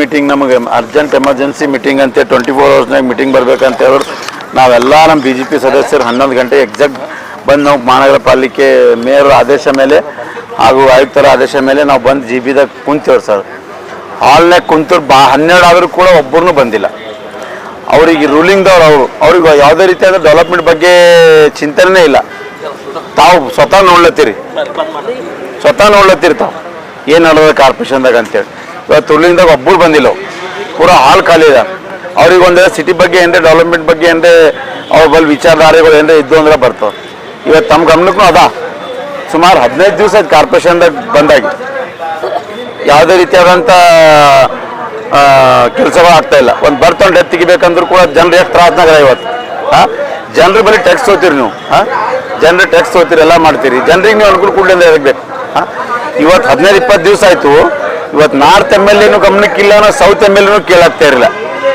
Meeting ನಮಗೆ urgent emergency meeting ಅಂತ twenty four ಅವರ್ಸ್ನಾಗ ಮೀಟಿಂಗ್ ಬರ್ಬೇಕಂತ ಹೇಳಿದ್ರು ನಾವೆಲ್ಲ ನಮ್ಮ ಬಿ ಜೆ ಪಿ ಸದಸ್ಯರು ಹನ್ನೊಂದು ಗಂಟೆ ಎಕ್ಸಾಕ್ಟ್ ಬಂದು ನಾವು ಮಹಾನಗರ ಪಾಲಿಕೆ ಮೇಯರ್ ಆದೇಶ ಮೇಲೆ ಹಾಗೂ ಆಯುಕ್ತರ ಆದೇಶ ಮೇಲೆ ನಾವು ಬಂದು ಜಿ ಬಿದಾಗ ಕುಂತೇವ್ರಿ ಸರ್. ಹಾಲ್ನಾಗ ಕುಂತರು ಬಾ ಹನ್ನೆರಡು ಆದರೂ ಕೂಡ ಒಬ್ಬರೂ ಬಂದಿಲ್ಲ. ಅವ್ರಿಗೆ ರೂಲಿಂಗ್ದವ್ರು ಅವರು. ಅವ್ರಿಗೆ ಯಾವುದೇ ರೀತಿಯಾದ ಡೆವಲಪ್ಮೆಂಟ್ ಬಗ್ಗೆ ಚಿಂತನೆ ಇಲ್ಲ. ತಾವು ಸ್ವತಃ ನೋಡ್ಲತ್ತೀರಿ. ಸ್ವತಃ ನೋಡ್ಲತ್ತೀರಿ ತಾವು. ಏನು ನಡೆದ ಕಾರ್ಪೊರೇಷನ್ದಾಗ ಅಂತೇಳಿ. ಇವತ್ತು ಒಬ್ಬರು ಬಂದಿಲ್ಲ ಪೂರ ಹಾಲ್ ಖಾಲಿ ಇದೆ. ಅವ್ರಿಗೆ ಒಂದೇ ಸಿಟಿ ಬಗ್ಗೆ ಏನ್ರೆ ಡೆವಲಪ್ಮೆಂಟ್ ಬಗ್ಗೆ ಏನ್ರೆ ಅವ್ರ ಬಲ್ ವಿಚಾರಧಾರೆಗಳು ಏನ್ರೆ ಇದ್ದು ಅಂದ್ರೆ ಬರ್ತವೆ. ಇವತ್ತು ತಮ್ಮ ಗಮನಕ್ಕೂ ಅದ. ಸುಮಾರು ಹದಿನೈದು ದಿವಸ ಆಯ್ತು ಕಾರ್ಪೊರೇಷನ್ದಾಗ ಬಂದಾಗಿ. ಯಾವುದೇ ರೀತಿಯಾದಂಥ ಕೆಲಸಗಳು ಆಗ್ತಾ ಇಲ್ಲ. ಒಂದು ಬರ್ತೊಂಡು ಡೆತ್ ತೆಗಿಬೇಕಂದ್ರೂ ಕೂಡ ಜನರು ಎಷ್ಟು ತ್ರಾಸ್ನಾಗ ಇವತ್ತು. ಹಾಂ ಜನರು ಬರೀ ಟ್ಯಾಕ್ಸ್ ತೋತೀರಿ ನೀವು. ಹಾಂ ಜನರು ಟ್ಯಾಕ್ಸ್ ತೋತೀರಿ ಎಲ್ಲ ಮಾಡ್ತೀರಿ. ಜನರಿಗೆ ನೀವು ಅನುಕೂಲ ಕೂಡಲಿಂದ ಇರಬೇಕು ಹಾಂ ಇವತ್ತು ಹದಿನೈದು ಇಪ್ಪತ್ತು ದಿವಸ ಆಯಿತು. ಇವತ್ತು ನಾರ್ತ್ ಎಂ ಎಲ್ ಎನು ಗಮನಕ್ಕಿಲ್ಲ ಅನ್ನೋ ಸೌತ್ ಎಂ ಎಲ್ ಎನು ಕೇಳಾಗ್ತಾ ಇರಲಿಲ್ಲ.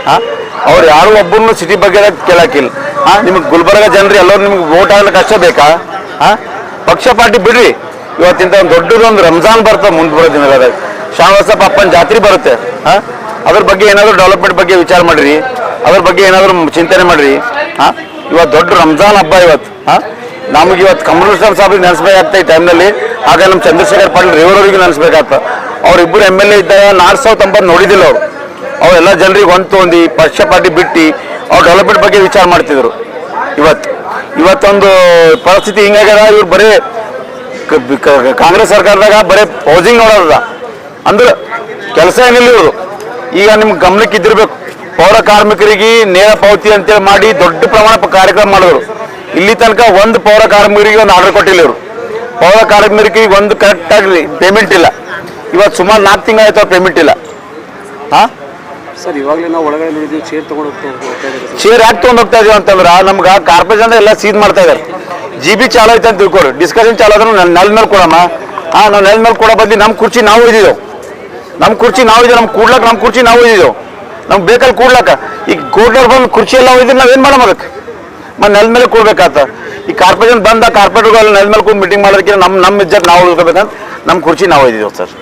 ಹಾಂ? ಅವ್ರು ಯಾರು ಒಬ್ಬರನ್ನು ಸಿಟಿ ಬಗ್ಗೆ ಕೇಳಾಕಿಲ್ಲ. ಹಾಂ? ನಿಮಗೆ ಗುಲ್ಬರ್ಗ ಜನರು ಎಲ್ಲರೂ ನಿಮ್ಗೆ ವೋಟ್ ಆಗ್ಲಿಕ್ಕೆ ಅಷ್ಟೇ ಬೇಕಾ? ಹಾಂ? ಪಕ್ಷ ಪಾರ್ಟಿ ಬಿಡ್ರಿ. ಇವತ್ತಿಂದ ಒಂದು ದೊಡ್ಡದೊಂದು ರಂಜಾನ್ ಬರ್ತದೆ ಮುಂದೆ ಬರೋ ದಿನದಾಗ ಶ್ರಾವಣಸಪ್ಪ ಅಪ್ಪನ ಜಾತ್ರೆ ಬರುತ್ತೆ. ಹಾಂ? ಅದ್ರ ಬಗ್ಗೆ ಏನಾದರೂ ಡೆವಲಪ್ಮೆಂಟ್ ಬಗ್ಗೆ ವಿಚಾರ ಮಾಡಿರಿ. ಅದ್ರ ಬಗ್ಗೆ ಏನಾದರೂ ಚಿಂತನೆ ಮಾಡಿರಿ. ಹಾಂ? ಇವತ್ತು ದೊಡ್ಡ ರಂಜಾನ್ ಹಬ್ಬ ಇವತ್ತು ಹಾಂ? ನಮಗೆ ಇವತ್ತು ಕಮರುಸ್ಲಾಂ ಸಾಹೇಬ್ರಿಗೆ ನೆನೆಸ್ಬೇಕಾಗ್ತಾ ಈ ಟೈಮ್ನಲ್ಲಿ ಆಗ ನಮ್ಮ ಚಂದ್ರಶೇಖರ್ ಪಾಟೀಲ್ ರೇವರವರಿಗೆ ನೆನೆಸ್ಬೇಕಾಗ್ತ. ಅವ್ರಿಬ್ಬರು ಎಂ ಎಲ್ ಎ ಇದ್ದಾಗ ನಾಲ್ಕು ಸಾವಿರದ ತೊಂಬತ್ತು ನೋಡಿದಿಲ್ಲ ಅವರು. ಅವರೆಲ್ಲ ಜನರಿಗೆ ಒಂದು ತೊಂದು ಪಕ್ಷ ಪಾರ್ಟಿ ಬಿಟ್ಟು ಅವ್ರು ಡೆವಲಪ್ಮೆಂಟ್ ಬಗ್ಗೆ ವಿಚಾರ ಮಾಡ್ತಿದ್ರು. ಇವತ್ತು, ಇವತ್ತೊಂದು ಪರಿಸ್ಥಿತಿ ಹಿಂಗಾಗ್ಯದ, ಇವ್ರು ಬರೀ ಕಾಂಗ್ರೆಸ್ ಸರ್ಕಾರದಾಗ ಬರೀ ಪೌಸಿಂಗ್ ನೋಡೋದ ಅಂದ್ರೆ ಕೆಲಸ ಏನಿಲ್ಲ ಇವರು ಈಗ ನಿಮ್ಗೆ ಗಮನಕ್ಕೆ ಇದ್ದಿರ್ಬೇಕು. ಪೌರ ಕಾರ್ಮಿಕರಿಗೆ ನೇರ ಪಾವತಿ ಅಂತೇಳಿ ಮಾಡಿ ದೊಡ್ಡ ಪ್ರಮಾಣ ಕಾರ್ಯಕ್ರಮ ಮಾಡಿದ್ರು. ಇಲ್ಲಿ ತನಕ ಒಂದು ಪೌರ ಕಾರ್ಮಿಕರಿಗೆ ಒಂದು ಆರ್ಡರ್ ಕೊಟ್ಟಿಲ್ಲ ಇವರು. ಪೌರ ಕಾರ್ಮಿಕರಿಗೆ ಒಂದು ಕರೆಕ್ಟಾಗಿ ಪೇಮೆಂಟ್ ಇಲ್ಲ. ಇವತ್ತು ಸುಮಾರು ನಾಲ್ಕು ತಿಂಗಳಾಯ್ತು ಅವ್ರು ಪೇಮೆಂಟ್ ಇಲ್ಲ. ಹಾಂ? ಸರ್ ಇವಾಗಲೇ ನಾವು ಒಳಗಡೆ ನೋಡಿದ್ವಿ ಚೇರ್ ತಗೊಂಡು ಹೋಗ್ತಾ ಸರ್. ಶೇರ್ ಯಾಕೆ ತೊಗೊಂಡು ಹೋಗ್ತಾ ಇದೀವಿ ಅಂತಂದ್ರೆ ನಮ್ಗೆ ಕಾರ್ಪೊರೇಷನ್ ಎಲ್ಲ ಸೀದ್ ಮಾಡ್ತಾ ಇದ್ದಾರೆ ಜಿ ಬಿ ಚಾಲು ಐತೆ ಅಂತ ತಿಳ್ಕೊಡು ಡಿಸ್ಕಷನ್ ಚಾಲು ಆದ್ರೂ ನೆಲ ನೆಲ ಮೇಲೆ ಕೊಡಮ್ಮ. ಹಾಂ ನಾವು ನೆಲ ಮೇಲೆ ಕೊಡೋ ಬದ್ಲಿ ನಮ್ಮ ಕುರ್ಚಿ ನಾವು ಇದ್ದೀವಿ ನಮ್ಮ ಕುರ್ಚಿ ನಾವು ಇದ್ದೀವಿ ನಮ್ಮ ಕೂಡ್ಲಕ್ಕೆ ನಮ್ಮ ಕುರ್ಚಿ ನಾವು ಇದ್ದೀವಿ ನಮ್ಗೆ ಬೇಕಲ್ಲಿ ಕೂಡ್ಲಕ್ಕ. ಈಗ ಕೂಡ್ಲರ್ ಬಂದು ಕುರ್ಚಿ ಎಲ್ಲ ಹೋಗಿದ್ರೆ ನಾವೇನು ಮಾಡಮ್ಮ ಅದಕ್ಕೆ? ಮತ್ತೆ ನೆಲ ಮೇಲೆ ಕೂಡ್ಬೇಕಾತ? ಈ ಕಾರ್ಪೊರೇಷನ್ ಬಂದ ಕಾರ್ಪೊರೇಟರ್ಗಳು ನೆಲ ಮೇಲೆ ಕೂಡ್ ಮೀಟಿಂಗ್ ಮಾಡೋದಕ್ಕೆ ನಮ್ಮ ನಮ್ಮ ಇಜ್ಜಕ್ಕೆ ನಾವು ಉಳ್ಕೋಬೇಕಂತ ನಮ್ಮ ಕುರ್ಚಿ ನಾವು ಇದ್ದೀವಿ ಸರ್.